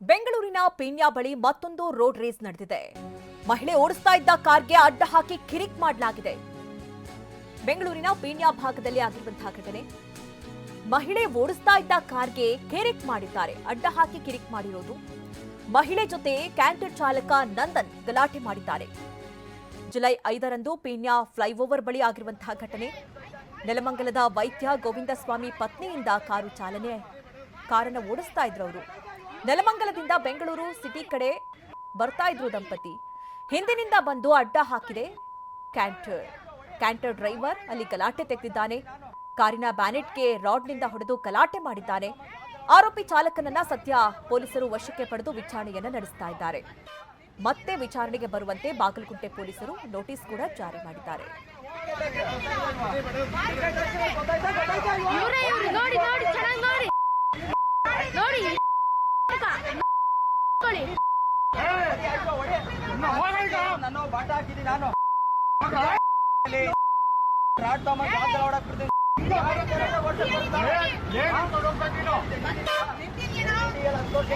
ಬೆಂಗಳೂರಿನ ಪೀಣ್ಯಾ ಬಳಿ ಮತ್ತೊಂದು ರೋಡ್ ರೇಸ್ ನಡೆದಿದೆ. ಮಹಿಳೆ ಓಡಿಸ್ತಾ ಇದ್ದ ಕಾರ್ಗೆ ಅಡ್ಡ ಹಾಕಿ ಕಿರಿಕ್ ಮಾಡಲಾಗಿದೆ. ಬೆಂಗಳೂರಿನ ಪೀಣ್ಯ ಭಾಗದಲ್ಲಿ ಆಗಿರುವಂತಹ ಘಟನೆ. ಮಹಿಳೆ ಓಡಿಸ್ತಾ ಇದ್ದ ಕಾರ್ಗೆ ಕಿರಿಕ್ ಮಾಡಿದ್ದಾರೆ. ಅಡ್ಡ ಹಾಕಿ ಕಿರಿಕ್ ಮಾಡಿರೋದು. ಮಹಿಳೆ ಜೊತೆ ಕ್ಯಾಂಟರ್ ಚಾಲಕ ನಂದನ್ ಗಲಾಟೆ ಮಾಡಿದ್ದಾರೆ. ಜುಲೈ ಐದರಂದು ಪೀಣ್ಯ ಫ್ಲೈಓವರ್ ಬಳಿ ಆಗಿರುವಂತಹ ಘಟನೆ. ನೆಲಮಂಗಲದ ವೈದ್ಯ ಗೋವಿಂದಸ್ವಾಮಿ ಪತ್ನಿಯಿಂದ ಕಾರು ಚಾಲನೆ. ಕಾರನ್ನು ಓಡಿಸ್ತಾ ಇದ್ರು ಅವರು ನೆಲಮಂಗಲದಿಂದ ಬೆಂಗಳೂರು ಸಿಟಿ ಕಡೆ ಬರ್ತಾ ಇದ್ರು ದಂಪತಿ. ಹಿಂದಿನಿಂದ ಬಂದು ಅಡ್ಡ ಹಾಕಿದೆ ಕ್ಯಾಂಟರ್. ಕ್ಯಾಂಟರ್ ಡ್ರೈವರ್ ಅಲ್ಲಿ ಗಲಾಟೆ ತೆಗೆದಿದ್ದಾನೆ. ಕಾರಿನ ಬ್ಯಾನೆಟ್ಗೆ ರಾಡ್ನಿಂದ ಹೊಡೆದು ಗಲಾಟೆ ಮಾಡಿದ್ದಾನೆ. ಆರೋಪಿ ಚಾಲಕನನ್ನ ಸದ್ಯ ಪೊಲೀಸರು ವಶಕ್ಕೆ ಪಡೆದು ವಿಚಾರಣೆಯನ್ನ ನಡೆಸ್ತಾ ಇದ್ದಾರೆ. ಮತ್ತೆ ವಿಚಾರಣೆಗೆ ಬರುವಂತೆ ಬಾಗಲಕೋಟೆ ಪೊಲೀಸರು ನೋಟಿಸ್ ಕೂಡ ಜಾರಿ ಮಾಡಿದ್ದಾರೆ. ನಾನು ಬಾಟ ಹಾಕಿದ್ದೀನಿ ನಾನು ರಾಡ್ ತಗೊಂಡ್ ಜಾಗ ಹೊಡಕ್. ಸಂತೋಷ